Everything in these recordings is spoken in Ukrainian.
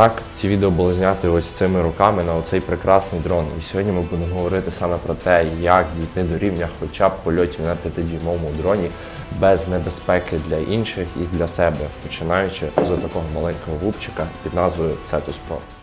Так, ці відео були зняті ось цими руками на оцей прекрасний дрон. І сьогодні ми будемо говорити саме про те, як дійти до рівня хоча б польотів на 5-дюймовому дроні без небезпеки для інших і для себе, починаючи з такого маленького губчика під назвою Cetus Pro.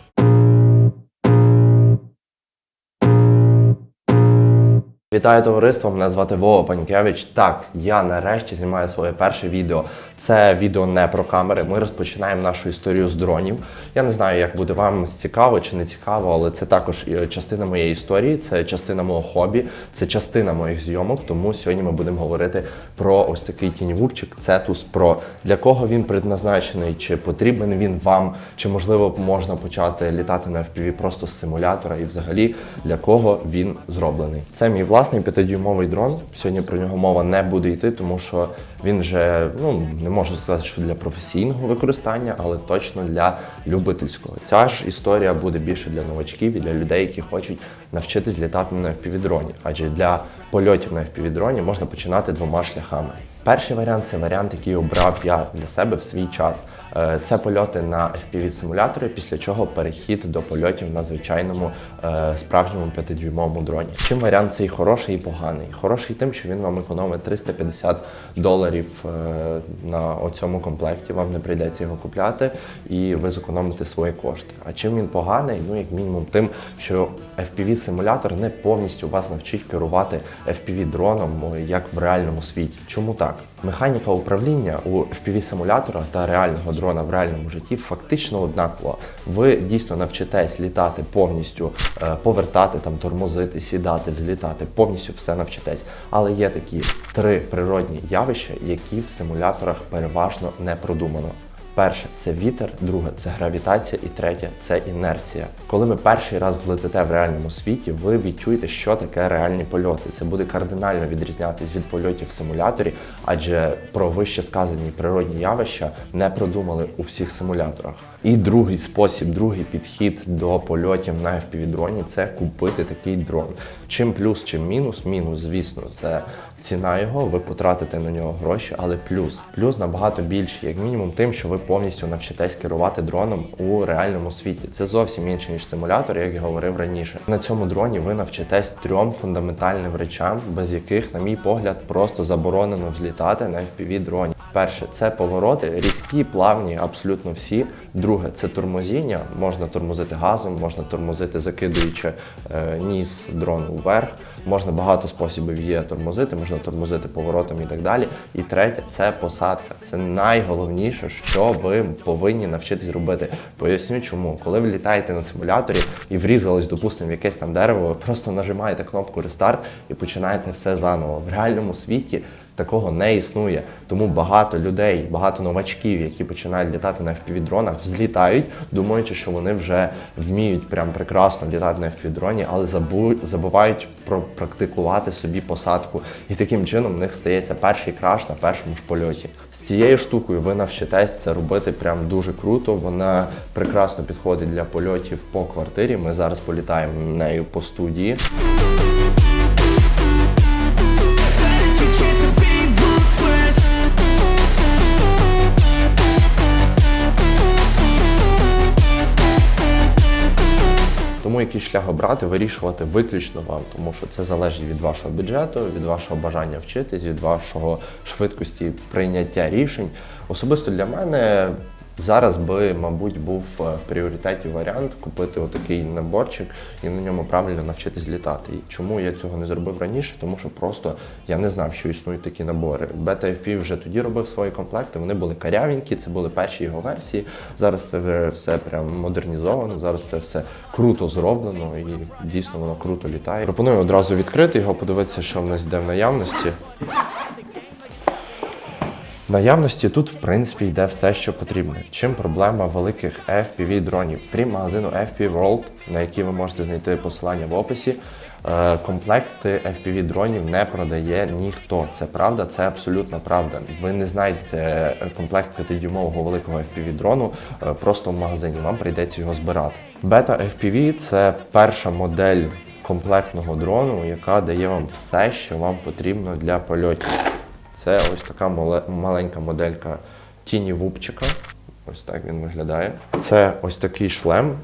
Вітаю товариство! Мене звати Вова Панькевич. Так, я нарешті знімаю своє перше відео. Це відео не про камери. Ми розпочинаємо нашу історію з дронів. Я не знаю, як буде вам цікаво чи не цікаво, але це також е, частина моєї історії, це частина мого хобі, це частина моїх зйомок. Тому сьогодні ми будемо говорити про ось такий тіньвубчик Cetus Pro. Для кого він предназначений, чи потрібен він вам, чи можливо можна почати літати на FPV просто з симулятора, і взагалі для кого він зроблений. Це мій власний 5-дюймовий дрон. Сьогодні про нього мова не буде йти, тому що він вже ну не можу сказати, що для професійного використання, але точно для любительського. Ця ж історія буде більше для новачків і для людей, які хочуть навчитись літати на FPV-дроні. Адже для польотів на FPV-дроні можна починати двома шляхами. Перший варіант це варіант, який обрав я для себе в свій час. Е, Це польоти на FPV-симуляторі, після чого перехід до польотів на звичайному е, справжньому 5-дюймовому дроні. Чим варіант цей хороший і поганий? Хороший тим, що він вам економить 350 доларів е, на цьому комплекті. Вам не прийдеться його купляти, і ви зекономите свої кошти. А чим він поганий? Ну як мінімум, тим, що FPV-симулятор не повністю вас навчить керувати FPV-дроном, як в реальному світі. Чому так? Механіка управління у fpv симулятора та реального дрона в реальному житті фактично однакова. Ви дійсно навчитесь літати повністю, е, повертати там, тормозити, сідати, взлітати, повністю все навчитесь. Але є такі три природні явища, які в симуляторах переважно не продумано. Перше це вітер, друге це гравітація, і третє це інерція. Коли ви перший раз злетите в реальному світі, ви відчуєте, що таке реальні польоти. Це буде кардинально відрізнятись від польотів в симуляторі, адже про вище сказані природні явища не продумали у всіх симуляторах. І другий спосіб, другий підхід до польотів на FPV-дроні – це купити такий дрон. Чим плюс, чим мінус, мінус, звісно, це ціна його, ви потратите на нього гроші, але плюс. Плюс набагато більший, як мінімум, тим, що ви повністю навчитесь керувати дроном у реальному світі. Це зовсім інше, ніж симулятор, як я говорив раніше. На цьому дроні ви навчитесь трьом фундаментальним речам, без яких, на мій погляд, просто заборонено взлітати на FPV дроні. Перше це повороти, різкі, плавні, абсолютно всі. Друге це тормозіння. Можна тормозити газом, можна тормозити, закидуючи е, ніс дрону вверх. Можна багато способів є тормозити, можна тормозити поворотом і так далі. І третє це посадка. Це найголовніше, що ви повинні навчитись робити. Поясню, чому, коли ви літаєте на симуляторі і врізались, допустимо, в якесь там дерево, ви просто нажимаєте кнопку рестарт і починаєте все заново. В реальному світі. Такого не існує, тому багато людей, багато новачків, які починають літати на FPV-дронах, взлітають, думаючи, що вони вже вміють прям прекрасно літати на FPV-дроні, але забу- забувають пропрактикувати собі посадку. І таким чином в них стається перший краш на першому ж польоті. З цією штукою ви навчитесь це робити прям дуже круто. Вона прекрасно підходить для польотів по квартирі. Ми зараз політаємо нею по студії. Який шлях обрати, вирішувати виключно вам, тому що це залежить від вашого бюджету, від вашого бажання вчитись, від вашого швидкості прийняття рішень. Особисто для мене зараз би, мабуть, був е, в пріоритеті варіант купити отакий наборчик і на ньому правильно навчитись літати. І чому я цього не зробив раніше? Тому що просто я не знав, що існують такі набори. Beta FP вже тоді робив свої комплекти. Вони були карявенькі, це були перші його версії. Зараз це все прям модернізовано. Зараз це все круто зроблено і дійсно воно круто літає. Пропоную одразу відкрити його, подивитися, що в нас йде в наявності. Наявності тут, в принципі, йде все, що потрібно. Чим проблема великих FPV дронів? Крім магазину FPV World, на який ви можете знайти посилання в описі. е, Комплекти FPV дронів не продає ніхто. Це правда, це абсолютна правда. Ви не знайдете комплект 5-дюймового великого FPV дрону е, просто в магазині. Вам прийдеться його збирати. Beta FPV – це перша модель комплектного дрону, яка дає вам все, що вам потрібно для польотів. Це ось така маленька моделька тіні вупчика. Ось так він виглядає. Це ось такий шлем,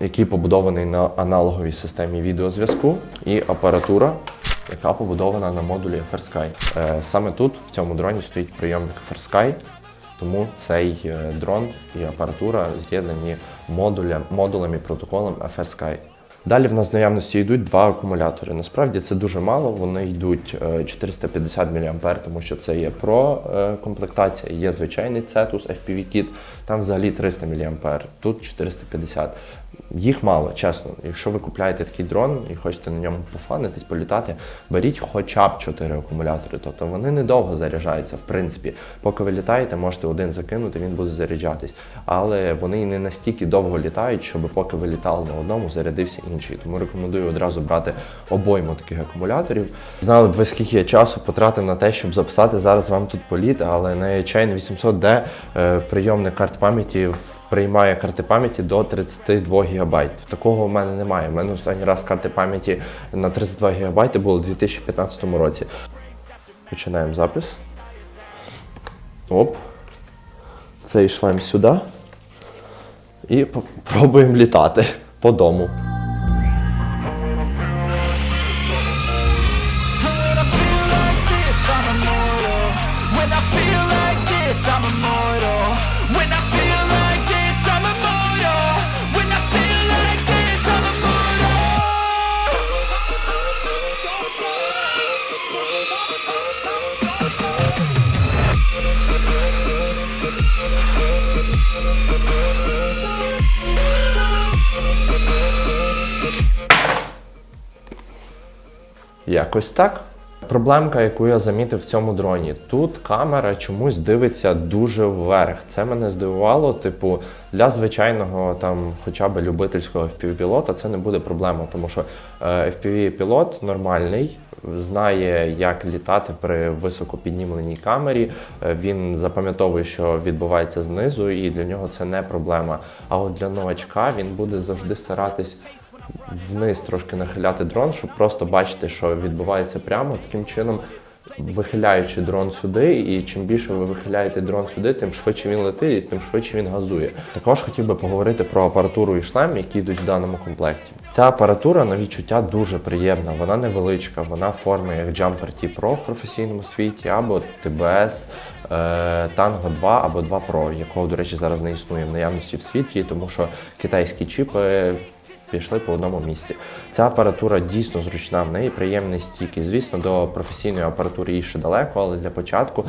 який побудований на аналоговій системі відеозв'язку, і апаратура, яка побудована на модулі FrSky. Е, Саме тут, в цьому дроні, стоїть прийомник FrSky, тому цей е, дрон і апаратура з'єднані модулем і протоколом FrSky. Далі в нас в наявності йдуть два акумулятори. Насправді це дуже мало. Вони йдуть е, 450 мА, тому що це є про е, комплектація, є звичайний Cetus FPV-кіт, там взагалі 300 мА, тут 450. Їх мало, чесно. Якщо ви купляєте такий дрон і хочете на ньому пофанитись, політати, беріть хоча б 4 акумулятори. Тобто вони недовго заряджаються, в принципі. Поки ви літаєте, можете один закинути, він буде заряджатись. Але вони не настільки довго літають, щоб поки ви літали на одному, зарядився інший. Тому рекомендую одразу брати обойму таких акумуляторів. Знали б ви, скільки я часу потратив на те, щоб записати зараз вам тут політ, але на Chain 800D е, прийомник карт пам'яті приймає карти пам'яті до 32 ГБ. Такого в мене немає. У мене останній раз карти пам'яті на 32 ГБ було у 2015 році. Починаємо запис. Оп. Це йшлем сюди. І пробуємо літати по дому. Якось так. Проблемка, яку я замітив в цьому дроні, тут камера чомусь дивиться дуже вверх. Це мене здивувало. Типу, для звичайного там, хоча б любительського FPV-пілота це не буде проблема, тому що е, FPV-пілот нормальний, знає, як літати при високопіднімленій камері. Е, Він запам'ятовує, що відбувається знизу, і для нього це не проблема. А от для новачка він буде завжди старатись вниз трошки нахиляти дрон, щоб просто бачити, що відбувається прямо. Таким чином, вихиляючи дрон сюди, і чим більше ви вихиляєте дрон сюди, тим швидше він летить, і тим швидше він газує. Також хотів би поговорити про апаратуру і шлем, які йдуть в даному комплекті. Ця апаратура на відчуття дуже приємна, вона невеличка, вона форми як Jumper T Pro в професійному світі, або TBS е, Tango 2 або 2 Pro, якого, до речі, зараз не існує в наявності в світі, тому що китайські чіпи пішли по одному місці. Ця апаратура дійсно зручна, в неї приємний стійкий. Звісно, до професійної апаратури їй ще далеко, але для початку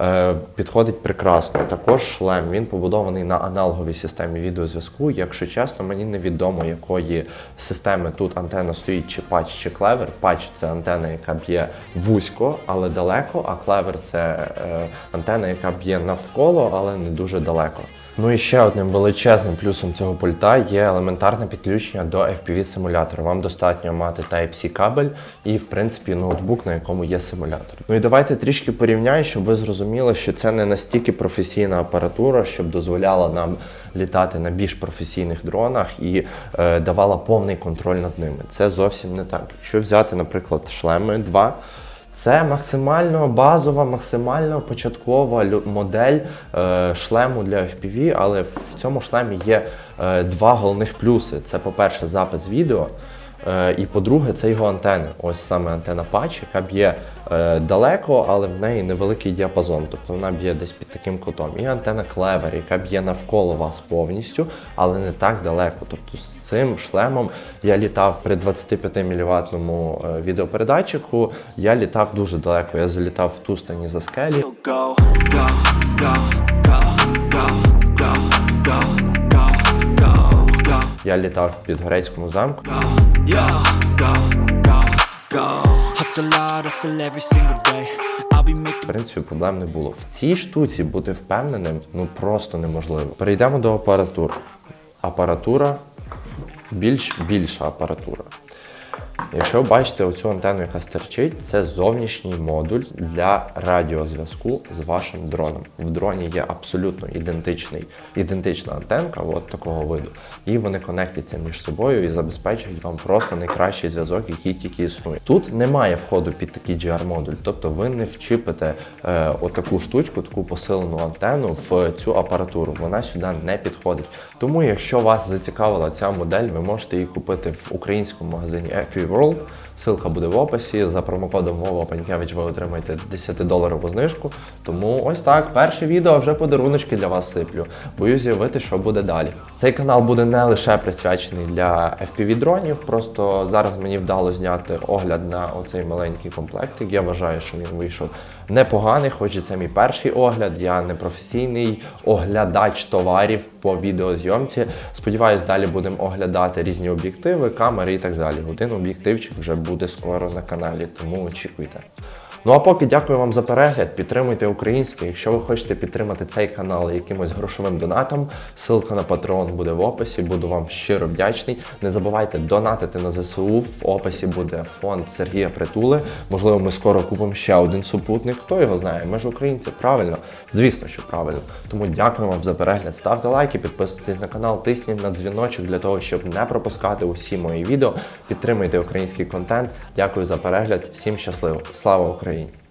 е, підходить прекрасно. Також шлем він побудований на аналоговій системі відеозв'язку. Якщо чесно, мені невідомо, якої системи тут антенна стоїть, чи патч, чи клевер. Патч це антенна, яка б'є вузько, але далеко, а клевер це е, антенна, яка б'є навколо, але не дуже далеко. Ну і ще одним величезним плюсом цього пульта є елементарне підключення до FPV-симулятора. Вам достатньо мати Type-C кабель і, в принципі, ноутбук, на якому є симулятор. Ну і давайте трішки порівняю, щоб ви зрозуміли, що це не настільки професійна апаратура, щоб дозволяла нам літати на більш професійних дронах і е, давала повний контроль над ними. Це зовсім не так. Якщо взяти, наприклад, шлеми 2. Це максимально базова, максимально початкова модель е, шлему для FPV, але в цьому шлемі є е, два головних плюси. Це, по-перше, запис відео. Е, і по-друге, це його антени. Ось саме антена патч, яка б'є е, далеко, але в неї невеликий діапазон, тобто вона б'є десь під таким кутом. І антена клевер, яка б'є навколо вас повністю, але не так далеко. Тобто з цим шлемом я літав при 25 мВт відеопередатчику, я літав дуже далеко. Я залітав в ту стані за скелі. Go, go, go, Я літав в Підгорецькому замку. В принципі, проблем не було. В цій штуці бути впевненим ну просто неможливо. Перейдемо до апаратур. Апаратура більш більша апаратура. Якщо ви бачите оцю антенну, яка стерчить, це зовнішній модуль для радіозв'язку з вашим дроном. В дроні є абсолютно ідентичний, ідентична антенка, от такого виду, і вони конектяться між собою і забезпечують вам просто найкращий зв'язок, який тільки існує. Тут немає входу під такий GR-модуль, тобто ви не вчіпите е, отаку штучку, таку посилену антенну в цю апаратуру. Вона сюди не підходить. Тому, якщо вас зацікавила ця модель, ви можете її купити в українському магазині Happy World. Ссылка буде в описі. За промокодом Вова Панькевич ви отримаєте 10-доларову знижку. Тому ось так, перше відео вже подаруночки для вас сиплю. Боюсь з'явити, що буде далі. Цей канал буде не лише присвячений для FPV дронів. Просто зараз мені вдалося зняти огляд на оцей маленький комплектик. Я вважаю, що він вийшов непоганий, хоч і це мій перший огляд. Я не професійний оглядач товарів по відеозйомці. Сподіваюсь, далі будемо оглядати різні об'єктиви, камери і так далі. Один об'єктивчик вже буде скоро на каналі, тому очікуйте. Ну а поки дякую вам за перегляд. Підтримуйте українське. Якщо ви хочете підтримати цей канал якимось грошовим донатом, ссылка на Patreon буде в описі. Буду вам щиро вдячний. Не забувайте донатити на ЗСУ. В описі буде фонд Сергія Притули. Можливо, ми скоро купимо ще один супутник. Хто його знає? Ми ж українці, правильно? Звісно, що правильно. Тому дякую вам за перегляд. Ставте лайки, підписуйтесь на канал, тисніть на дзвіночок для того, щоб не пропускати усі мої відео. Підтримуйте український контент. Дякую за перегляд. Всім щасливо! Слава Україні!